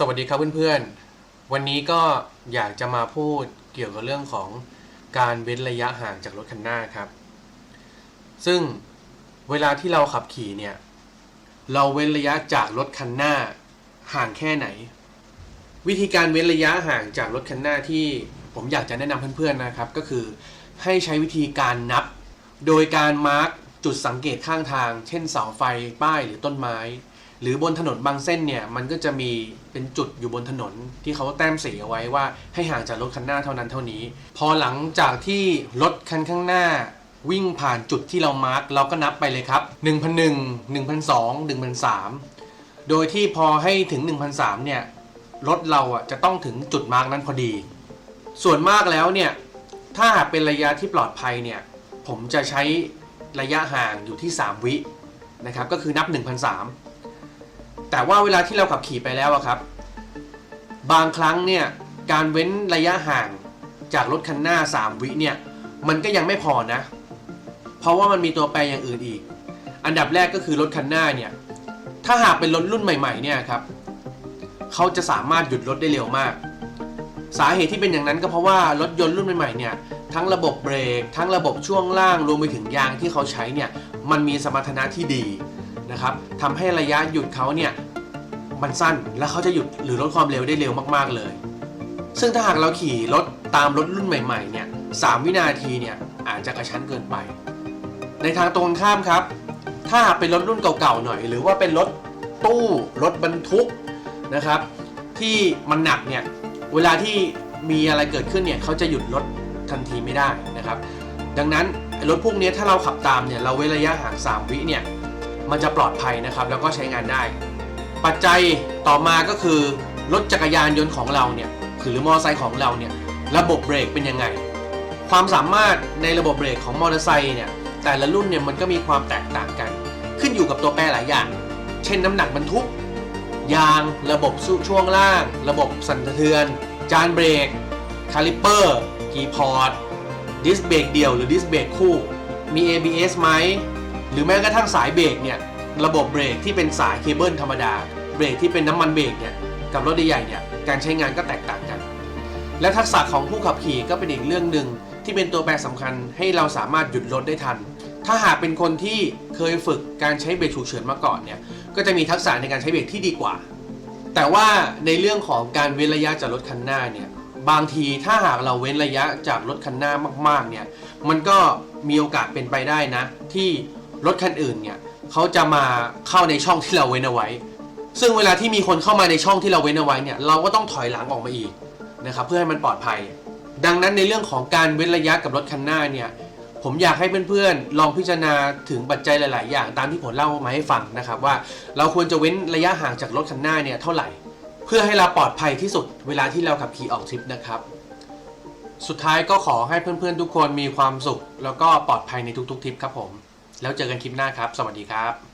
สวัสดีครับเพื่อนๆ วันนี้ก็อยากจะมาพูดเกี่ยวกับเรื่องของการเว้นระยะห่างจากรถคันหน้าครับ ซึ่งเวลาที่เราขับขี่เนี่ย เราเว้นระยะจากรถคันหน้าห่างแค่ไหน วิธีการเว้นระยะห่างจากรถคันหน้าที่ผมอยากจะแนะนำเพื่อนๆนะครับ ก็คือให้ใช้วิธีการนับ โดยการมาร์กจุดสังเกตข้างทาง เช่นเสาไฟป้ายหรือต้นไม้ หรือบนถนนบางเส้นเนี่ยมันก็จะมีเป็นจุดอยู่บนถนนที่เขาแต้มสีเอาไว้ว่าให้ห่างจากรถคันหน้าเท่านั้นเท่านี้ พอหลังจากที่รถคันข้างหน้า วิ่งผ่านจุดที่เรามาร์กเราก็นับไปเลยครับ 1,001 1,002 1,003โดยที่พอให้ถึง 1,003เนี่ยรถเราอะจะต้องถึงจุดมาร์กนั้นพอดี ส่วนมากแล้วเนี่ยถ้าหากเป็นระยะที่ปลอดภัยเนี่ยผมจะใช้ระยะห่างอยู่ที่ 3 วินะครับก็คือนับ 1,003 แต่ว่าเวลาที่เราขับขี่ไปแล้วอะครับ บางครั้งเนี่ยการเว้นระยะห่างจากรถคันหน้า 3 วิเนี่ยมันก็ยังไม่พอนะ เพราะว่ามันมีตัวแปรอย่างอื่นอีก อันดับแรกก็คือรถคันหน้าเนี่ยถ้าหากเป็นรถรุ่นใหม่ๆเนี่ยครับเขาจะสามารถหยุดรถได้เร็วมาก สาเหตุที่เป็นอย่างนั้นก็เพราะว่ารถยนต์รุ่นใหม่ๆเนี่ยทั้งระบบเบรก ทั้งระบบช่วงล่างรวมไปถึงยางที่เขาใช้เนี่ยมันมีสมรรถนะที่ดี นะครับทำให้ระยะหยุดเขาเนี่ยมันสั้นและเขาจะหยุดหรือลดความเร็วได้เร็วมากๆเลย ซึ่งถ้าหากเราขี่รถตามรถรุ่นใหม่ๆเนี่ยสามวินาทีเนี่ยอาจจะกระชั้นเกินไป ในทางตรงข้ามครับ ถ้าเป็นรถรุ่นเก่าๆหน่อย หรือว่าเป็นรถตู้รถบรรทุกนะครับที่มันหนักเนี่ยเวลาที่มีอะไรเกิดขึ้นเนี่ยเขาจะหยุดรถทันทีไม่ได้นะครับ ดังนั้นรถพวกนี้ถ้าเราขับตามเนี่ยเราเว้นระยะห่าง 3 วิเนี่ย มันจะปลอดภัยนะครับ แล้วก็ใช้งานได้ ปัจจัยต่อมาก็คือรถจักรยานยนต์ของเราเนี่ยหรือมอเตอร์ไซค์ของเราเนี่ยระบบเบรกเป็นยังไง ความสามารถในระบบเบรกของมอเตอร์ไซค์เนี่ยแต่ละรุ่นเนี่ยมันก็มีความแตกต่างกัน ขึ้นอยู่กับตัวแปรหลายอย่าง เช่นน้ำหนักบรรทุก ยางระบบช่วงล่าง ระบบสั่นสะเทือน จานเบรกคาลิปเปอร์กีพอร์ตดิสเบรกเดี่ยวหรือดิสเบรกคู่ มี ABS ไหม หรือแม้กระทั่งสายเบรกเนี่ยระบบเบรกที่เป็นสายเคเบิลธรรมดา เบรกที่เป็นน้ำมันเบรกเนี่ยกับรถใหญ่เนี่ยการใช้งานก็แตกต่างกัน และทักษะของผู้ขับขี่ก็เป็นอีกเรื่องหนึ่งที่เป็นตัวแปรสำคัญให้เราสามารถหยุดรถได้ทัน ถ้าหากเป็นคนที่เคยฝึกการใช้เบรกฉุกเฉินมาก่อนเนี่ยก็จะมีทักษะในการใช้เบรกที่ดีกว่า แต่ว่าในเรื่องของการเว้นระยะจากรถคันหน้าเนี่ยบางทีถ้าหากเราเว้นระยะจากรถคันหน้ามากๆเนี่ยมันก็มีโอกาสเป็นไปได้นะ ที่ รถคันอื่นเนี่ยเขาจะมาเข้าในช่องที่เราเว้นเอาไว้ ซึ่งเวลาที่มีคนเข้ามาในช่องที่เราเว้นเอาไว้เนี่ยเราก็ต้องถอยหลังออกมาอีกนะครับเพื่อให้มันปลอดภัย ดังนั้นในเรื่องของการเว้นระยะกับรถคันหน้าเนี่ยผมอยากให้เพื่อนๆ ลองพิจารณาถึงปัจจัยหลาย ๆ อย่างตามที่ผมเล่ามาให้ฟังนะครับว่าเราควรจะเว้นระยะห่างจากรถคันหน้าเนี่ยเท่าไหร่ เพื่อให้เราปลอดภัยที่สุดเวลาที่เราขับขี่ออกทริปนะครับ สุดท้ายก็ขอให้เพื่อนๆ ทุกคนมีความสุข แล้วก็ปลอดภัยในทุกๆทริปครับผม แล้วเจอกันคลิปหน้าครับ สวัสดีครับ